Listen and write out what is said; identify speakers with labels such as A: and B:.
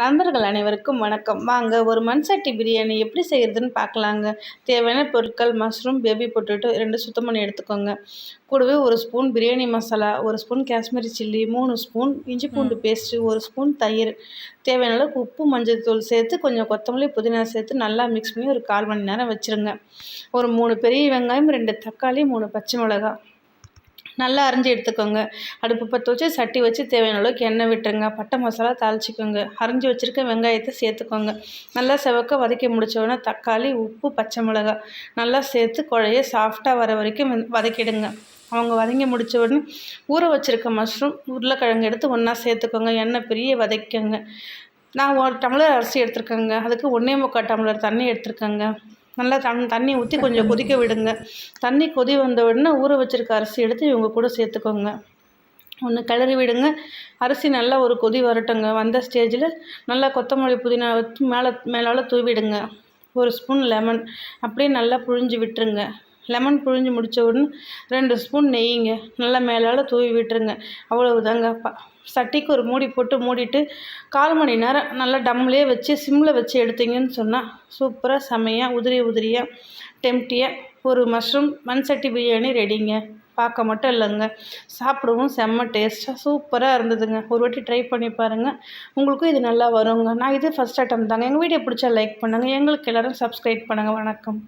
A: நண்பர்கள் அனைவருக்கும் வணக்கம். வாங்க ஒரு மண் சட்டி பிரியாணி எப்படி செய்கிறதுன்னு பார்க்கலாங்க. தேவையான பொருட்கள் மஷ்ரூம் பேபி பொட்டேட்டோ ரெண்டு சுத்தம் பண்ணி எடுத்துக்கோங்க. கூடவே ஒரு ஸ்பூன் பிரியாணி மசாலா ஒரு ஸ்பூன் காஷ்மீரி சில்லி மூணு ஸ்பூன் இஞ்சி பூண்டு பேஸ்ட்டு ஒரு ஸ்பூன் தயிர். தேவையான அளவுக்கு உப்பு மஞ்சள் தூள் சேர்த்து கொஞ்சம் கொத்தமல்லி புதினா சேர்த்து நல்லா மிக்ஸ் பண்ணி ஒரு கால் மணி நேரம் வச்சுருங்க. ஒரு மூணு பெரிய வெங்காயம் ரெண்டு தக்காளி மூணு பச்சை மிளகாய். நல்லா அரிஞ்சு எடுத்துக்கோங்க. அடுப்பு பற்ற வச்சு சட்டி வச்சு தேவையான அளவுக்கு எண்ணெய் விட்டுருங்க. பட்டை மசாலா தாளிச்சிக்கோங்க. அரிஞ்சு வச்சுருக்க வெங்காயத்தை சேர்த்துக்கோங்க. நல்லா செவக்க வதக்கி முடித்தோடனே தக்காளி உப்பு பச்சை மிளகாய் நல்லா சேர்த்து குழைய சாஃப்டாக வர வரைக்கும் வதக்கிடுங்க. அவங்க வதங்கி முடித்த உடனே ஊற வச்சுருக்க மஷ்ரூம் உருளைக்கிழங்கு எடுத்து ஒன்றா சேர்த்துக்கோங்க. எண்ணெய் பெரிய வதக்கிக்கோங்க. நான் ஒரு டம்ளர் அரிசி எடுத்துருக்கேங்க. அதுக்கு ஒன்றே முக்கால் டம்ளர் தண்ணி எடுத்துருக்கேங்க. நல்லா தண் தண்ணி ஊற்றி கொஞ்சம் கொதிக்க விடுங்க. தண்ணி கொதி வந்த உடனே ஊற வச்சுருக்க அரிசி எடுத்து இவங்க கூட சேர்த்துக்கோங்க. ஒன்று கிளறி விடுங்க. அரிசி நல்லா ஒரு கொதி வரட்டுங்க. வந்த ஸ்டேஜில் நல்லா கொத்தமல்லி புதினா வச்சு மேலே மேலால் தூவிடுங்க. ஒரு ஸ்பூன் லெமன் அப்படியே நல்லா புழிஞ்சு விட்டுருங்க. லெமன் புழிஞ்சு முடித்த உடனே ரெண்டு ஸ்பூன் நெய்யுங்க நல்லா மேலால் தூவி விட்டுருங்க. அவ்வளவுதாங்க. சட்டிக்கு ஒரு மூடி போட்டு மூடிட்டு கால் மணி நேரம் நல்லா டம்லேயே வச்சு சிம்மில் வச்சு எடுத்தீங்கன்னு சொன்னால் சூப்பராக செமையாக உதிரி உதிரியாக டெம்டியாக ஒரு மஷ்ரூம் மண் சட்டி பிரியாணி ரெடிங்க. பார்க்க மட்டும் இல்லைங்க. சாப்பிடவும் செம்ம டேஸ்ட்டாக சூப்பராக இருந்ததுங்க. ஒரு வாட்டி ட்ரை பண்ணி பாருங்கள் உங்களுக்கும் இது நல்லா வருங்க. நான் இது ஃபஸ்ட் அட்டம் தாங்க. எங்கள் வீடியோ பிடிச்சா லைக் பண்ணுங்கள் எங்களுக்கு எல்லோரும் சப்ஸ்கிரைப் பண்ணுங்கள் வணக்கம்.